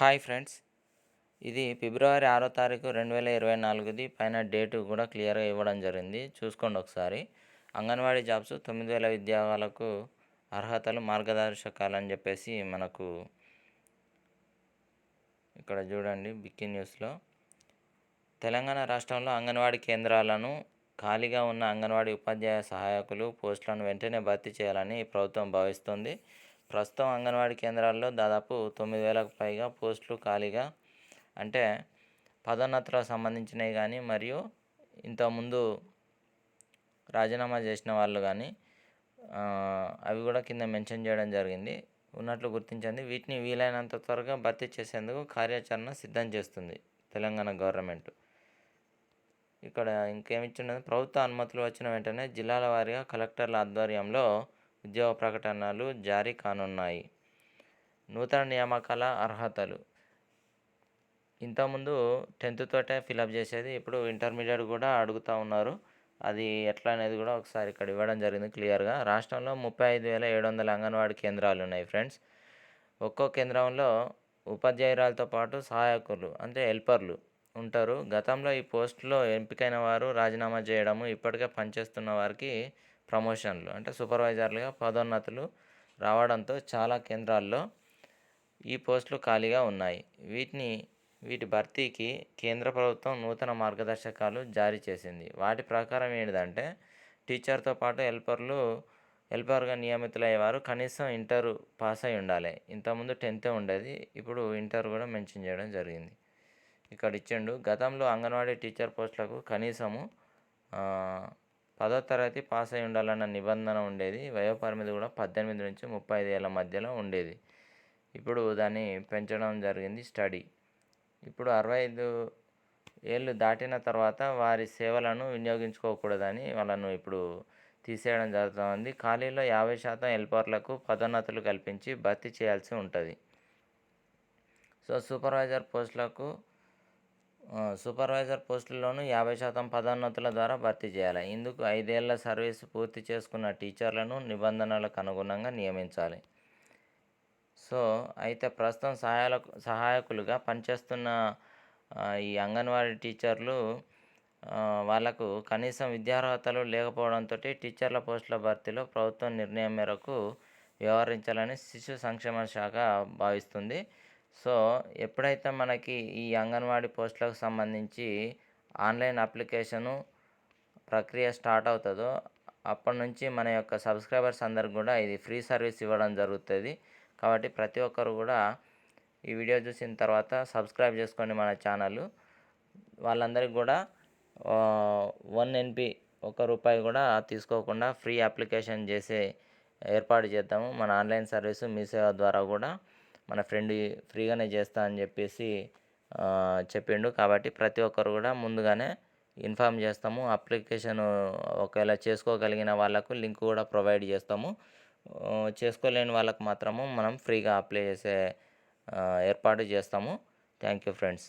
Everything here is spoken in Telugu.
Hi friends. ఇది ఫిబ్రవరి ఆరో తారీఖు రెండు వేల ఇరవై నాలుగుది. పైన డేటు కూడా క్లియర్గా ఇవ్వడం జరిగింది. చూసుకోండి ఒకసారి. అంగన్వాడీ జాబ్స్ తొమ్మిది వేల ఉద్యోగాలకు అర్హతలు మార్గదర్శకాలు అని చెప్పేసి మనకు ఇక్కడ చూడండి బిక్కి న్యూస్లో. తెలంగాణ రాష్ట్రంలో అంగన్వాడీ కేంద్రాలను ఖాళీగా ఉన్న అంగన్వాడీ ఉపాధ్యాయ సహాయకులు పోస్టులను వెంటనే భర్తీ చేయాలని ప్రభుత్వం భావిస్తుంది. ప్రస్తుతం అంగన్వాడీ కేంద్రాల్లో దాదాపు తొమ్మిది వేలకు పైగా పోస్టులు ఖాళీగా అంటే పదోన్నతులకు సంబంధించినవి కానీ మరియు ఇంతకుముందు రాజీనామా చేసిన వాళ్ళు కానీ అవి కూడా కింద మెన్షన్ చేయడం జరిగింది. ఉన్నట్లు గుర్తించండి. వీటిని వీలైనంత త్వరగా భర్తీ చేసేందుకు కార్యాచరణ సిద్ధం చేస్తుంది తెలంగాణ గవర్నమెంట్. ఇక్కడ ఇంకేమిచ్చిండదు ప్రభుత్వ అనుమతులు వచ్చిన వెంటనే జిల్లాల వారీగా కలెక్టర్ల ఆధ్వర్యంలో ఉద్యోగ ప్రకటనలు జారీ కానున్నాయి. నూతన నియామకాల అర్హతలు. ఇంతకుముందు టెన్త్ తోటే ఫిలప్ చేసేది ఇప్పుడు ఇంటర్మీడియట్ కూడా అడుగుతూ ఉన్నారు. అది ఎట్లా అనేది కూడా ఒకసారి ఇక్కడ ఇవ్వడం జరిగింది క్లియర్గా. రాష్ట్రంలో ముప్పై ఐదు వేల ఏడు వందల అంగన్వాడీ కేంద్రాలు ఉన్నాయి ఫ్రెండ్స్. ఒక్కో కేంద్రంలో ఉపాధ్యాయురాలతో పాటు సహాయకులు అంటే హెల్పర్లు ఉంటారు. గతంలో ఈ పోస్టులో ఎంపికైన వారు రాజీనామా చేయడము ఇప్పటికే పనిచేస్తున్న వారికి ప్రమోషన్లు అంటే సూపర్వైజర్లుగా పదోన్నతులు రావడంతో చాలా కేంద్రాల్లో ఈ పోస్టులు ఖాళీగా ఉన్నాయి. వీటిని వీటి భర్తీకి కేంద్ర ప్రభుత్వం నూతన మార్గదర్శకాలు జారీ చేసింది. వాటి ప్రకారం ఏంటంటే టీచర్తో పాటు హెల్పర్లు హెల్పర్గా నియమితులయ్యేవారు కనీసం ఇంటర్ పాస్ అయి ఉండాలి. ఇంతకుముందు టెన్తే ఉండేది ఇప్పుడు ఇంటర్ కూడా మెన్షన్ చేయడం జరిగింది. ఇక్కడ ఇచ్చిండు గతంలో అంగన్వాడీ టీచర్ పోస్టులకు కనీసము పదో తరగతి పాస్ అయి ఉండాలన్న నిబంధన ఉండేది. వయోపరిమితి కూడా పద్దెనిమిది నుంచి ముప్పై ఐదు ఏళ్ళ మధ్యలో ఉండేది. ఇప్పుడు దాన్ని పెంచడం జరిగింది స్టడీ. ఇప్పుడు అరవై ఐదు ఏళ్ళు దాటిన తర్వాత వారి సేవలను వినియోగించుకోకూడదని వాళ్ళను ఇప్పుడు తీసేయడం జరుగుతుంది. ఖాళీలో యాభై శాతం హెల్పర్లకు పదోన్నతులు కల్పించి భర్తీ చేయాల్సి ఉంటుంది. సో సూపర్వైజర్ పోస్టులకు సూపర్వైజర్ పోస్టుల్లోనూ యాభై శాతం పదోన్నతుల ద్వారా భర్తీ చేయాలి. ఇందుకు ఐదేళ్ళ సర్వీస్ పూర్తి చేసుకున్న టీచర్లను నిబంధనలకు అనుగుణంగా నియమించాలి. సో అయితే ప్రస్తుతం సహాయాలకు సహాయకులుగా పనిచేస్తున్న ఈ అంగన్వాడీ టీచర్లు వాళ్ళకు కనీసం విద్యార్హతలు లేకపోవడంతో టీచర్ల పోస్టుల భర్తీలో ప్రభుత్వం నిర్ణయం మేరకు వ్యవహరించాలని శిశు సంక్షేమ శాఖ భావిస్తుంది. సో ఎప్పుడైతే మనకి ఈ అంగన్వాడీ పోస్టులకు సంబంధించి ఆన్లైన్ అప్లికేషను ప్రక్రియ స్టార్ట్ అవుతుందో అప్పటి నుంచి మన యొక్క సబ్స్క్రైబర్స్ అందరికి కూడా ఇది ఫ్రీ సర్వీస్ ఇవ్వడం జరుగుతుంది. కాబట్టి ప్రతి ఒక్కరు కూడా ఈ వీడియో చూసిన తర్వాత సబ్స్క్రైబ్ చేసుకోండి మన ఛానల్. వాళ్ళందరికీ కూడా వన్ ఎన్పి ఒక రూపాయి కూడా తీసుకోకుండా ఫ్రీ అప్లికేషన్ చేసే ఏర్పాటు చేద్దాము. మన ఆన్లైన్ సర్వీసు మీ సేవ ద్వారా కూడా. మన ఫ్రెండ్ ఫ్రీగానే చేస్తా అని చెప్పేసి చెప్పిండు. కాబట్టి ప్రతి ఒక్కరు కూడా ముందుగానే ఇన్ఫామ్ చేస్తాము. అప్లికేషన్ ఒకవేళ చేసుకోగలిగిన వాళ్ళకు లింక్ కూడా ప్రొవైడ్ చేస్తాము. చేసుకోలేని వాళ్ళకు మాత్రము మనం ఫ్రీగా అప్లై చేసే ఏర్పాటు చేస్తాము. Thank you friends.